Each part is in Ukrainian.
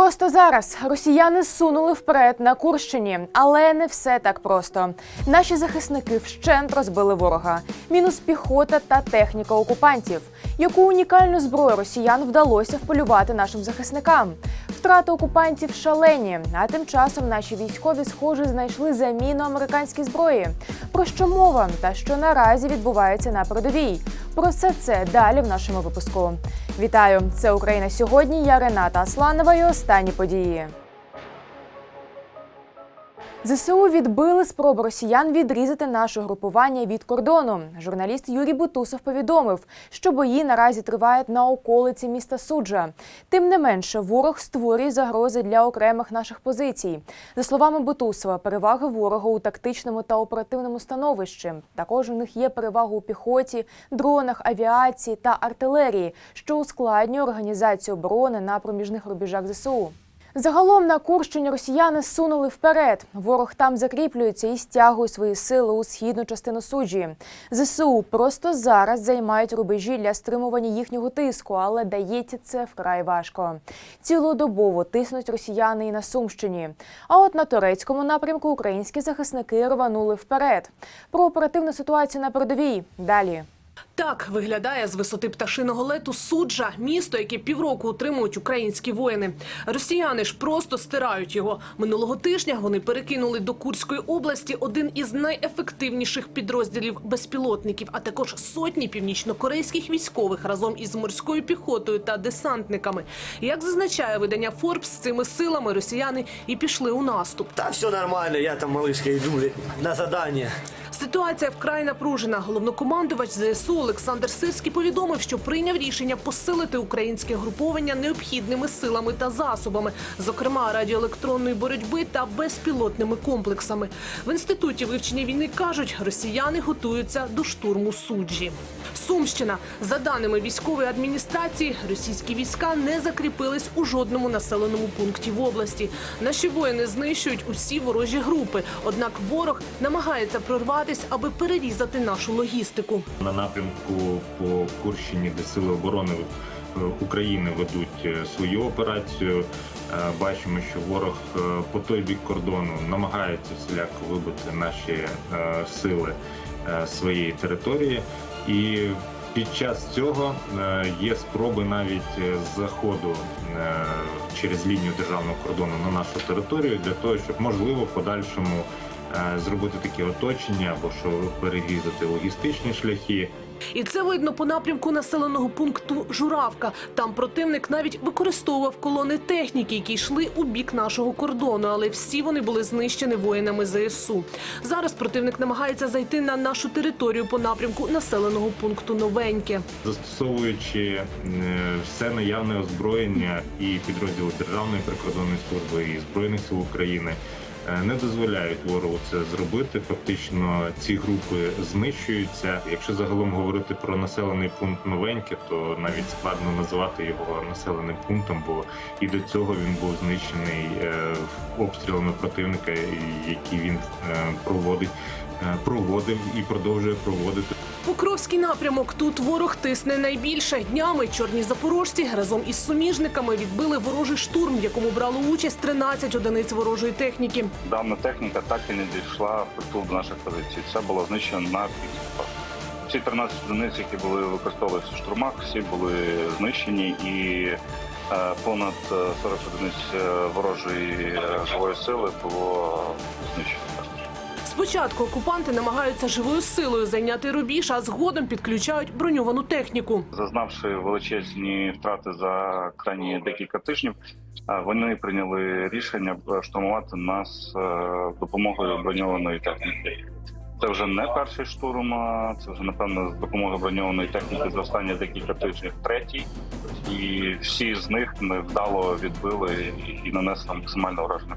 Просто зараз росіяни сунули вперед на Курщині, але не все так просто. Наші захисники вщент розбили ворога. Мінус піхота та техніка окупантів. Яку унікальну зброю росіян вдалося вполювати нашим захисникам? Втрати окупантів шалені. А тим часом наші військові, схоже, знайшли заміну американській зброї. Про що мова та що наразі відбувається на передовій? Про все це далі в нашому випуску. Вітаю! Це Україна сьогодні. Я Рената Асланова і останні події. ЗСУ відбили спробу росіян відрізати наше групування від кордону. Журналіст Юрій Бутусов повідомив, що бої наразі тривають на околиці міста Суджа. Тим не менше, ворог створює загрози для окремих наших позицій. За словами Бутусова, переваги ворога у тактичному та оперативному становищі. Також у них є перевага у піхоті, дронах, авіації та артилерії, що ускладнює організацію оборони на проміжних рубежах ЗСУ. Загалом на Курщині росіяни сунули вперед. Ворог там закріплюється і стягує свої сили у східну частину суджі. ЗСУ просто зараз займають рубежі для стримування їхнього тиску, але дається це вкрай важко. Цілодобово тиснуть росіяни і на Сумщині. А от на турецькому напрямку українські захисники рванули вперед. Про оперативну ситуацію на передовій далі. Так виглядає з висоти пташиного лету суджа, місто, яке півроку утримують українські воїни. Росіяни ж просто стирають його. Минулого тижня вони перекинули до Курської області один із найефективніших підрозділів безпілотників, а також сотні північнокорейських військових разом із морською піхотою та десантниками. Як зазначає видання Форбс, з цими силами росіяни і пішли у наступ. Да все нормально, я там, малышка, иду на задание. Ситуація вкрай напружена. Головнокомандувач ЗСУ Олександр Сирський повідомив, що прийняв рішення посилити українське груповання необхідними силами та засобами, зокрема радіоелектронної боротьби та безпілотними комплексами. В інституті вивчення війни кажуть, росіяни готуються до штурму суджі. Сумщина за даними військової адміністрації, російські війська не закріпились у жодному населеному пункті в області. Наші воїни знищують усі ворожі групи. Однак ворог намагається прорватися, аби перерізати нашу логістику. На напрямку по Курщині, де сили оборони е, України ведуть е, свою операцію. Е, Бачимо, що ворог по той бік кордону намагається всіляко вибити наші сили своєї території, і під час цього є спроби навіть заходу через лінію державного кордону на нашу територію для того, щоб можливо в подальшому зробити такі оточення або що перерізати логістичні шляхи. І це видно по напрямку населеного пункту Журавка. Там противник навіть використовував колони техніки, які йшли у бік нашого кордону, але всі вони були знищені воїнами ЗСУ. Зараз противник намагається зайти на нашу територію по напрямку населеного пункту Новеньке. застосовуючи е, все наявне озброєння і підрозділи Державної прикордонної служби і збройних сил України. Е, Не дозволяють ворогу це зробити. Фактично, ці групи знищуються. Якщо загалом говорити про населений пункт новеньке, то навіть складно назвати його населеним пунктом, бо і до цього він був знищений е, обстрілами противника, які він е, проводить, проводив і продовжує проводити. Покровський напрямок тут ворог тисне найбільше. Днями чорні запорожці разом із суміжниками відбили ворожий штурм, в якому брало участь 13 одиниць ворожої техніки. Дана техніка так і не дійшла в притул до наших позицій. Це було знищено на підступах. Всі 13 одиниць, які були використовувалися в штурмах, всі були знищені і е, понад е, 40 одиниць е, ворожої е, живої сили було знищено. Спочатку окупанти намагаються живою силою зайняти рубіж, а згодом підключають броньовану техніку. Зазнавши величезні втрати за крайні декілька тижнів, вони прийняли рішення штурмувати нас е, допомогою броньованої техніки. Це вже не перший штурм, це вже напевно з допомогою броньованої техніки за останні декілька тижнів третій. І всі з них ми вдало відбили і- нанесли максимально враження.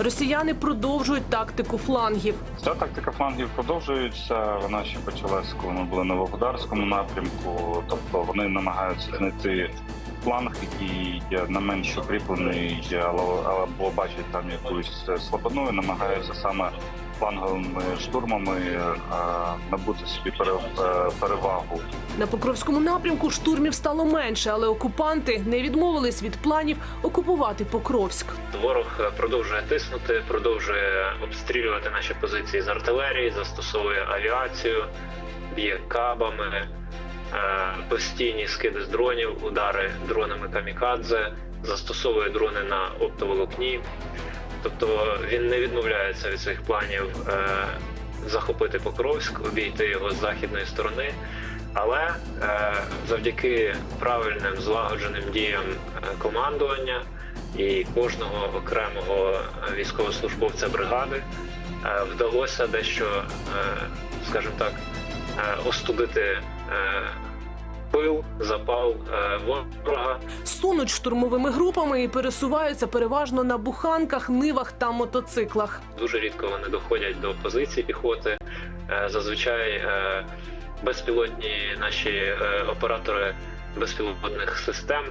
Росіяни продовжують тактику флангів. Ця тактика флангів продовжується. Вона ще почалась, коли ми були на Володарському напрямку. Тобто вони намагаються знайти фланг, який є не менш укріплений, або бачать там якусь слабину, і намагаються саме фланговими штурмами е, набути собі е, перевагу. На Покровському напрямку штурмів стало менше, але окупанти не відмовились від планів окупувати Покровськ. Ворог е, продовжує тиснути, продовжує обстрілювати наші позиції з артилерії, застосовує авіацію, б'є кабами, постійні скиди з дронів, удари дронами камікадзе, застосовує дрони на оптоволокні. Тобто він не відмовляється від своїх планів е, захопити Покровськ, обійти його з західної сторони. Але е, завдяки правильним злагодженим діям е, командування і кожного окремого військовослужбовця бригади е, вдалося дещо, е, скажімо так, е, остудити е, пил, запал е, ворога. Сунуть штурмовими групами і пересуваються переважно на буханках, нивах та мотоциклах. Дуже рідко вони доходять до позицій піхоти. Е, Зазвичай е, безпілотні наші оператори безпілотних систем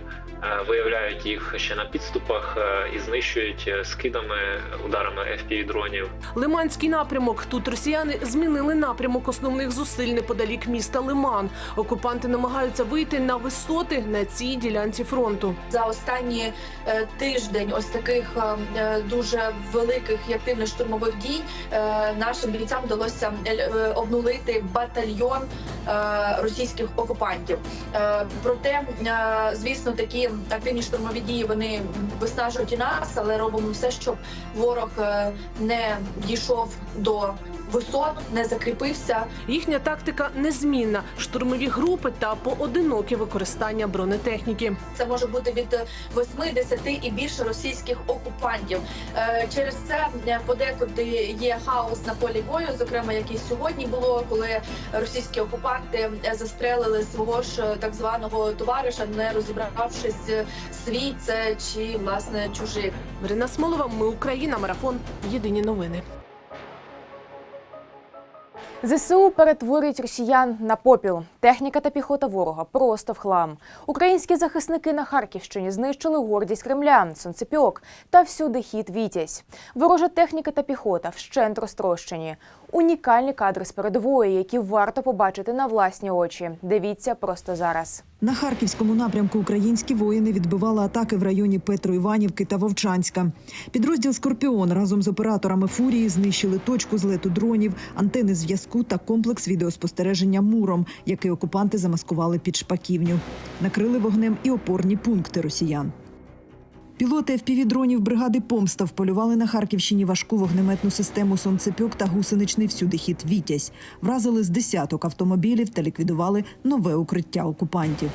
е, виявляють їх ще на підступах е, і знищують е, скидами, ударами fpv дронів. Лиманський напрямок. Тут росіяни змінили напрямок основних зусиль неподалік міста Лиман. Окупанти намагаються вийти на висоти на цій ділянці фронту. за останній е, тиждень ось таких дуже великих і активних штурмових дій нашим бійцям вдалося обнулити батальйон російських окупантів. Проте, е, звісно, такі активні штурмові дії вони виснажують і нас, але робимо все, щоб ворог е, не дійшов до висот, не закріпився. Їхня тактика незмінна: штурмові групи та поодиноке використання бронетехніки. Це може бути від 80 і більше російських окупантів. Е, Через це е, подекуди є хаос на полі бою, зокрема, який сьогодні було, коли російські окупанти е, застрелили свого ж так званого товариша, не розібравшись свій це чи власне чужий. Марина Смолова, ми Україна, марафон. Єдині новини. ЗСУ перетворюють росіян на попіл. Техніка та піхота ворога просто в хлам. Українські захисники на Харківщині знищили гордість Кремля, сонцепьок та всюди хід Вітязь. Ворожа техніка та піхота вщент розтрощені. Унікальні кадри з передової, які варто побачити на власні очі. Дивіться просто зараз. На харківському напрямку українські воїни відбивали атаки в районі Петроіванівки та Вовчанська. Підрозділ Скорпіон разом з операторами фурії знищили точку злету дронів, антени зв'язку та комплекс відеоспостереження муром, який окупанти замаскували під шпаківню. Накрили вогнем і опорні пункти росіян. Пілоти FPV-дронів бригади Помста вполювали на Харківщині важку вогнеметну систему сонцепьок та гусеничний всюдихід Вітязь. Вразили з десяток автомобілів та ліквідували нове укриття окупантів.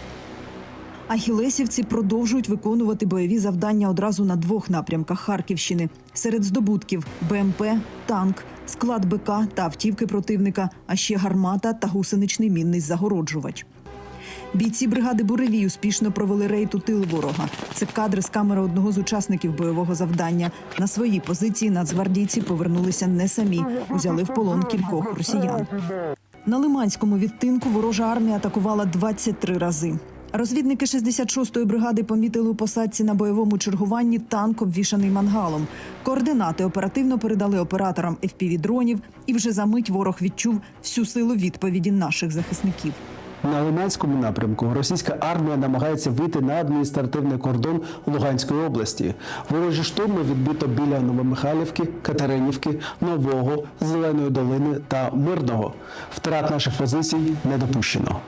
Ахілесівці продовжують виконувати бойові завдання одразу на двох напрямках Харківщини. Серед здобутків БМП, танк, склад БК та автівки противника, а ще гармата та гусеничний мінний загороджувач. Бійці бригади Буревій успішно провели рейд у тил ворога. Це кадри з камери одного з учасників бойового завдання. На свої позиції нацгвардійці повернулися не самі, узяли в полон кількох росіян. На Лиманському відтинку ворожа армія атакувала 23 рази. Розвідники 66-ї бригади помітили у посадці на бойовому чергуванні танк, обвішаний мангалом. Координати оперативно передали операторам FPV-дронів, і вже за мить ворог відчув всю силу відповіді наших захисників. На Лиманському напрямку російська армія намагається вийти на адміністративний кордон Луганської області. Ворожі штурми відбито біля Новомихайлівки, Катеринівки, Нового, Зеленої долини та Мирного. Втрат наших позицій не допущено.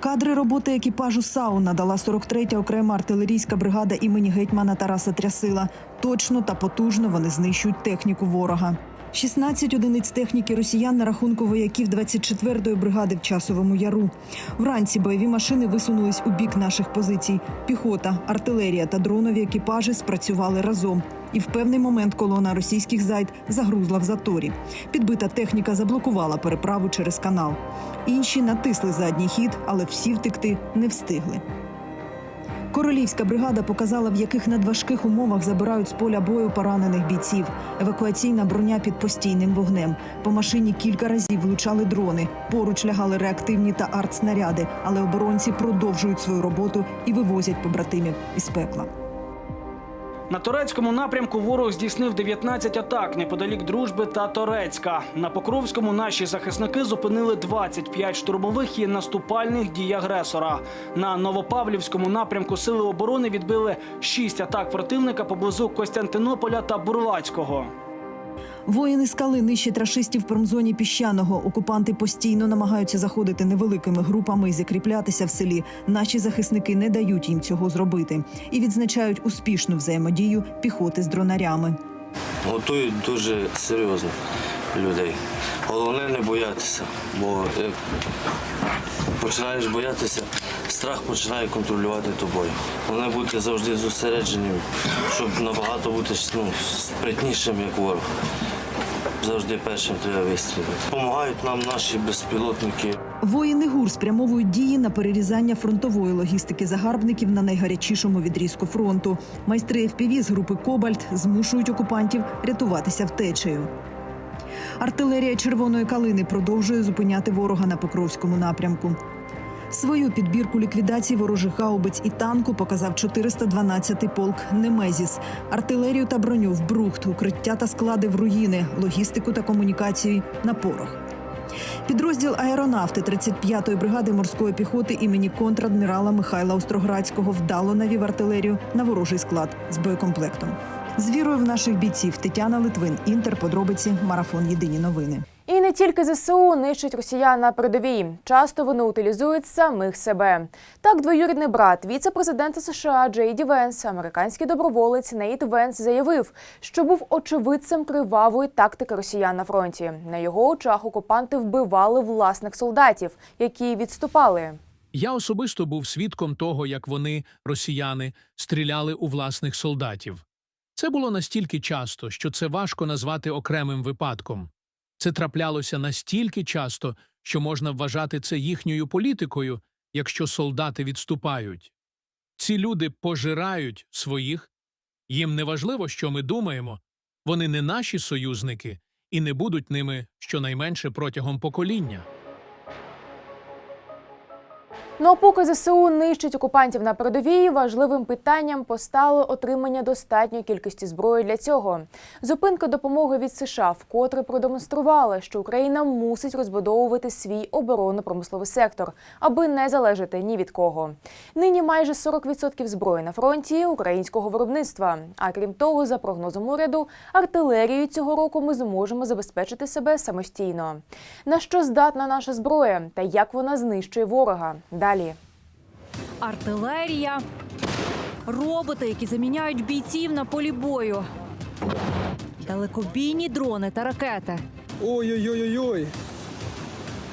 Кадри роботи екіпажу САУ надала 43-я окрема артилерійська бригада імені гетьмана Тараса Трясила. Точно та потужно вони знищують техніку ворога. 16 одиниць техніки росіян на рахунку вояків 24-ї бригади в часовому яру. Вранці бойові машини висунулись у бік наших позицій. Піхота, артилерія та дронові екіпажі спрацювали разом. І в певний момент колона російських зайд загрузла в заторі. Підбита техніка заблокувала переправу через канал. Інші натисли задній хід, але всі втекти не встигли. Королівська бригада показала, в яких надважких умовах забирають з поля бою поранених бійців. Евакуаційна броня під постійним вогнем. По машині кілька разів влучали дрони. Поруч лягали реактивні та артснаряди, але оборонці продовжують свою роботу і вивозять побратимів із пекла. На турецькому напрямку ворог здійснив 19 атак неподалік дружби та Торецька. На Покровському наші захисники зупинили 25 штурмових і наступальних дій агресора. На Новопавлівському напрямку сили оборони відбили 6 атак противника поблизу Костянтинополя та Бурлацького. Воїни скали нищать рашистів в промзоні піщаного. Окупанти постійно намагаються заходити невеликими групами і закріплятися в селі. Наші захисники не дають їм цього зробити і відзначають успішну взаємодію піхоти з дронарями. Готують дуже серйозно людей. Головне не боятися, бо як починаєш боятися, страх починає контролювати тобою. Головне бути завжди зосередженим, щоб набагато бути ну, спритнішим, як ворог. Завжди першим треба вистрілити. Допомагають нам наші безпілотники. Воїни ГУР спрямовують дії на перерізання фронтової логістики загарбників на найгарячішому відрізку фронту. Майстри ФПВ з групи Кобальт змушують окупантів рятуватися втечею. Артилерія червоної калини продовжує зупиняти ворога на Покровському напрямку. Свою підбірку ліквідації ворожих гаубиць і танку показав 412-й полк Немезіс. Артилерію та броню в брухт, укриття та склади в руїни, логістику та комунікації на порох. Підрозділ аеронавти 35-ї бригади морської піхоти імені контрадмірала Михайла Остроградського вдало навів артилерію на ворожий склад з боєкомплектом. З вірою в наших бійців Тетяна Литвин, Інтер, подробиці, марафон Єдині новини. І не тільки ЗСУ нищить росіян на передовій. Часто вони утилізують самих себе. Так, двоюрідний брат віце-президента США Джей Ді Венс, американський доброволець Нейт Венс заявив, що був очевидцем кривавої тактики росіян на фронті. На його очах окупанти вбивали власних солдатів, які відступали. Я особисто був свідком того, як вони, росіяни, стріляли у власних солдатів. Це було настільки часто, що це важко назвати окремим випадком. Це траплялося настільки часто, що можна вважати це їхньою політикою, якщо солдати відступають. Ці люди пожирають своїх. Їм не важливо, що ми думаємо. Вони не наші союзники і не будуть ними щонайменше протягом покоління. Ну а поки ЗСУ нищить окупантів на передовій, важливим питанням постало отримання достатньої кількості зброї для цього. Зупинка допомоги від США вкотре продемонструвала, що Україна мусить розбудовувати свій оборонно-промисловий сектор, аби не залежати ні від кого. Нині майже 40% зброї на фронті українського виробництва. А крім того, за прогнозом уряду, артилерією цього року ми зможемо забезпечити себе самостійно. На що здатна наша зброя та як вона знищує ворога? Далі. Артилерія, роботи, які заміняють бійців на полі бою, далекобійні дрони та ракети. Ой-ой-ой-ой-ой.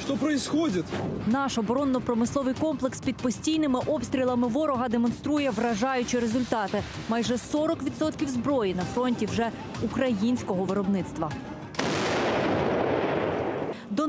Что происходит? Наш оборонно-промисловий комплекс під постійними обстрілами ворога демонструє вражаючі результати. Майже 40% зброї на фронті вже українського виробництва.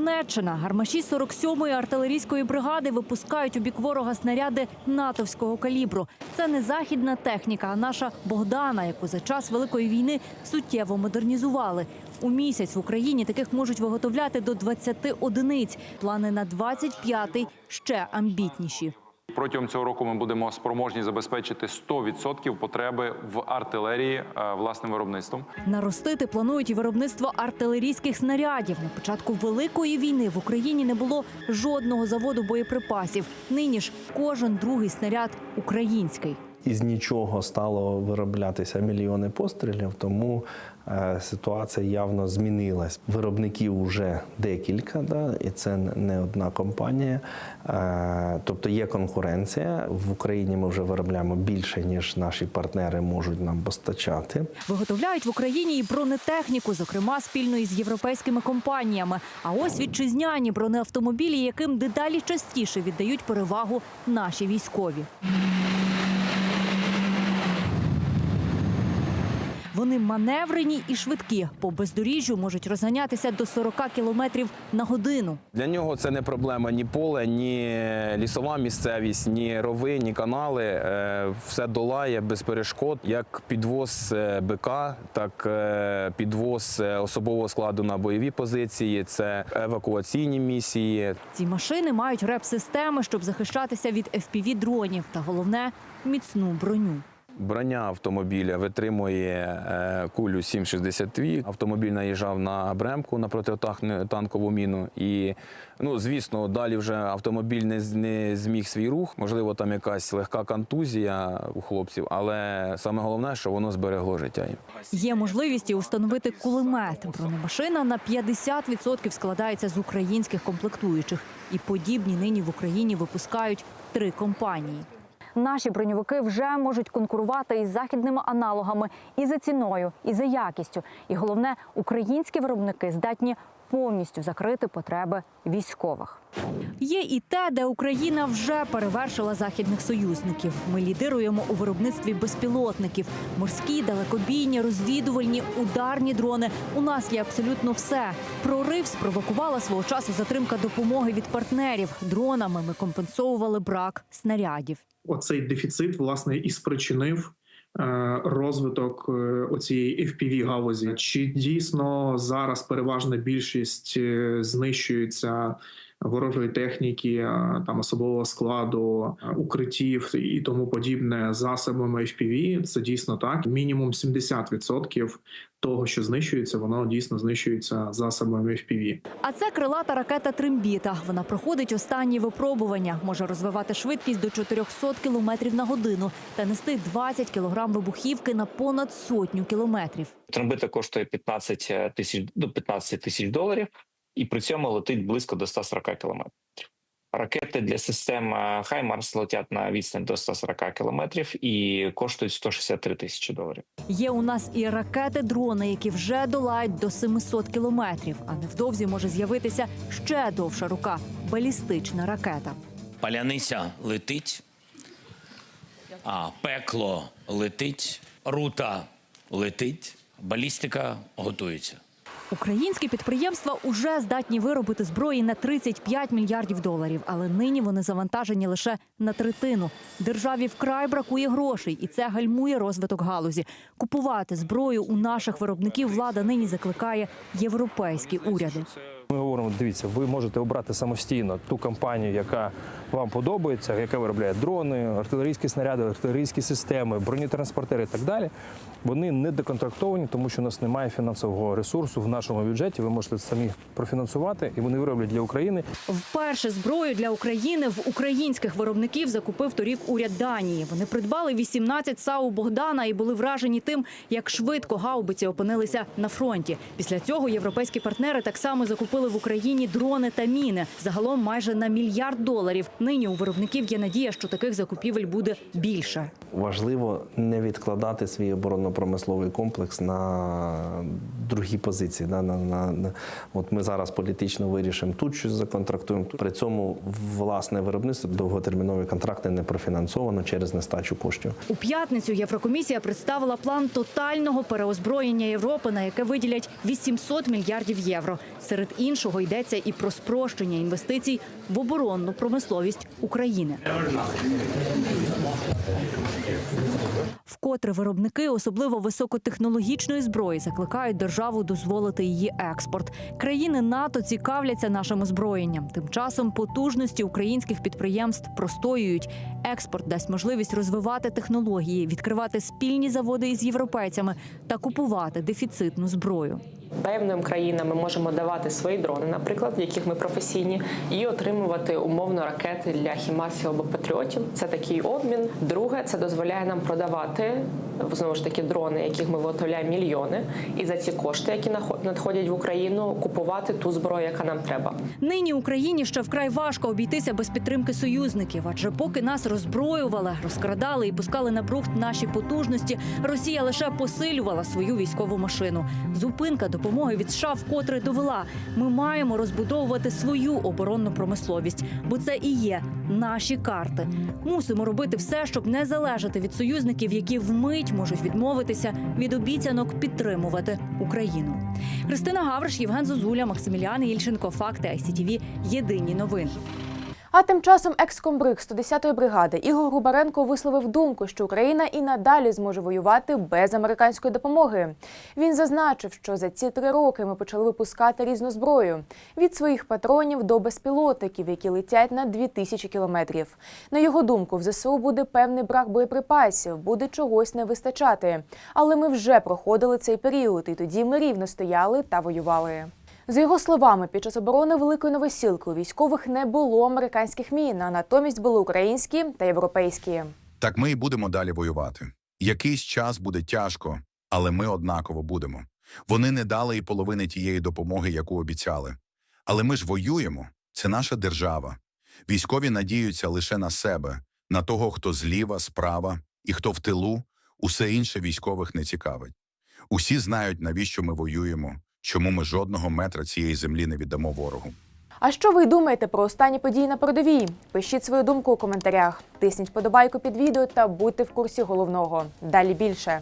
Донеччина гармаші 47-ї артилерійської бригади випускають у бік ворога снаряди натовського калібру. Це не західна техніка, а наша Богдана, яку за час великої війни суттєво модернізували. У місяць в Україні таких можуть виготовляти до 20 одиниць. Плани на 25-й ще амбітніші. Протягом цього року ми будемо спроможні забезпечити 100% потреби в артилерії е, власним виробництвом. Наростити планують і виробництво артилерійських снарядів. На початку великої війни в Україні не було жодного заводу боєприпасів. Нині ж кожен другий снаряд український. Із нічого стало вироблятися мільйони пострілів, тому е, ситуація явно змінилась. Виробників вже декілька, да, і це не одна компанія. Е, тобто є конкуренція. В Україні ми вже виробляємо більше, ніж наші партнери можуть нам постачати. Виготовляють в Україні і бронетехніку, зокрема спільно із європейськими компаніями. А ось вітчизняні бронеавтомобілі, яким дедалі частіше віддають перевагу наші військові. Вони маневрені і швидкі. По бездоріжжю можуть розганятися до 40 кілометрів на годину. Для нього це не проблема ні поле, ні лісова місцевість, ні рови, ні канали. Е, Все долає без перешкод. Як підвоз е, БК, так е, підвоз особового складу на бойові позиції, це евакуаційні місії. Ці машини мають реп-системи, щоб захищатися від FPV-дронів. Та головне міцну броню. Броня автомобіля витримує е, кулю 7,62. Автомобіль наїжджав на Бремку на протитанкову міну. І, ну, звісно, далі вже автомобіль не, не зміг свій рух. Можливо, там якась легка контузія у хлопців, але саме головне, що воно зберегло життя. Є можливість і установити кулемет. Бронемашина на 50% складається з українських комплектуючих. І подібні нині в Україні випускають три компанії. Наші броньовики вже можуть конкурувати із західними аналогами і за ціною, і за якістю. І головне, українські виробники здатні повністю закрити потреби військових. Є і те, де Україна вже перевершила західних союзників. Ми лідируємо у виробництві безпілотників: морські, далекобійні, розвідувальні, ударні дрони. У нас є абсолютно все. Прорив спровокувала свого часу затримка допомоги від партнерів. Дронами ми компенсовували брак снарядів. оцей дефіцит власне і спричинив розвиток е, оцієї fpv галузі. Чи дійсно зараз переважна більшість е, знищується ворожої техніки, е, там особового складу, е, укриттів і тому подібне засобами FPV? Це дійсно так. Мінімум 70% того, що знищується, воно дійсно знищується засобами FPV. А це крилата ракета Трембіта. Вона проходить останні випробування, може розвивати швидкість до 400 км на годину та нести 20 кг вибухівки на понад сотню кілометрів. Трембита коштує 15 тисяч до 15 тисяч доларів, і при цьому летить близько до 140 кілометрів. Ракети для систем е, Хаймарс летять на відстань до 140 кілометрів і коштують 163 тисячі доларів. Є у нас і ракети-дрони, які вже долають до 700 кілометрів. А невдовзі може з'явитися ще довша рука балістична ракета. Паляниця летить, а пекло летить, рута летить, балістика готується. Українські підприємства уже здатні виробити зброї на 35 мільярдів доларів, але нині вони завантажені лише на третину. Державі вкрай бракує грошей, і це гальмує розвиток галузі. Купувати зброю у наших виробників влада нині закликає європейські уряди. Ми говоримо, дивіться, ви можете обрати самостійно ту компанію, яка вам подобається, яка виробляє дрони, артилерійські снаряди, артилерійські системи, бронетранспортери і так далі. Вони не доконтрактовані, тому що у нас немає фінансового ресурсу в нашому бюджеті. Ви можете самі профінансувати, і вони вироблять для України. Вперше зброю для України в українських виробників закупив торік уряд Данії. Вони придбали 18 САУ Богдана і були вражені тим, як швидко гаубиці опинилися на фронті. Після цього європейські партнери так само закупили в Україні дрони та міни. Загалом майже на мільярд доларів. Нині у виробників є надія, що таких закупівель буде більше. Важливо не відкладати свій оборонно-промисловий комплекс на другі позиції. На, на, на, от ми зараз політично вирішимо тут щось законтрактуємо. При цьому власне виробництво довготермінові контракти не профінансовано через нестачу коштів. У п'ятницю Єврокомісія представила план тотального переозброєння Європи, на яке виділять 800 мільярдів євро. Серед іншого йдеться і про спрощення інвестицій в оборонну промисловість України. Вкотре виробники, особливо високотехнологічної зброї, закликають державу дозволити її експорт. Країни НАТО цікавляться нашим озброєнням. Тим часом потужності українських підприємств простоюють. Експорт дасть можливість розвивати технології, відкривати спільні заводи із європейцями та купувати дефіцитну зброю. Певним країнам ми можемо давати свої дрони, наприклад, в яких ми професійні, і отримувати умовно ракети для хімасів або патріотів. Це такий обмін. Друге, це дозволяє нам продавати সাথে знову ж таки дрони, яких ми виготовляємо мільйони, і за ці кошти, які надходять в Україну, купувати ту зброю, яка нам треба. Нині Україні ще вкрай важко обійтися без підтримки союзників, адже поки нас роззброювали, розкрадали і пускали на брухт наші потужності, Росія лише посилювала свою військову машину. Зупинка допомоги від США вкотре довела. Ми маємо розбудовувати свою оборонну промисловість, бо це і є наші карти. Мусимо робити все, щоб не залежати від союзників, які вмить можуть відмовитися від обіцянок підтримувати Україну. Христина Гавриш, Євген Зозуля, Максиміліан Ільченко. Факти ICTV. Єдині новини. А тим часом екскомбриг 110-ї бригади Ігор Губаренко висловив думку, що Україна і надалі зможе воювати без американської допомоги. Він зазначив, що за ці три роки ми почали випускати різну зброю від своїх патронів до безпілотників, які летять на 2000 кілометрів. На його думку, в ЗСУ буде певний брак боєприпасів, буде чогось не вистачати. Але ми вже проходили цей період, і тоді ми рівно стояли та воювали. За його словами, під час оборони Великої Новосілки у військових не було американських мін, а натомість були українські та європейські. Так ми і будемо далі воювати. Якийсь час буде тяжко, але ми однаково будемо. Вони не дали і половини тієї допомоги, яку обіцяли. Але ми ж воюємо. Це наша держава. Військові надіються лише на себе, на того, хто зліва, справа і хто в тилу. Усе інше військових не цікавить. Усі знають, навіщо ми воюємо, чому ми жодного метра цієї землі не віддамо ворогу. А що ви думаєте про останні події на передовій? Пишіть свою думку у коментарях, тисніть подобайку під відео та будьте в курсі головного. Далі більше.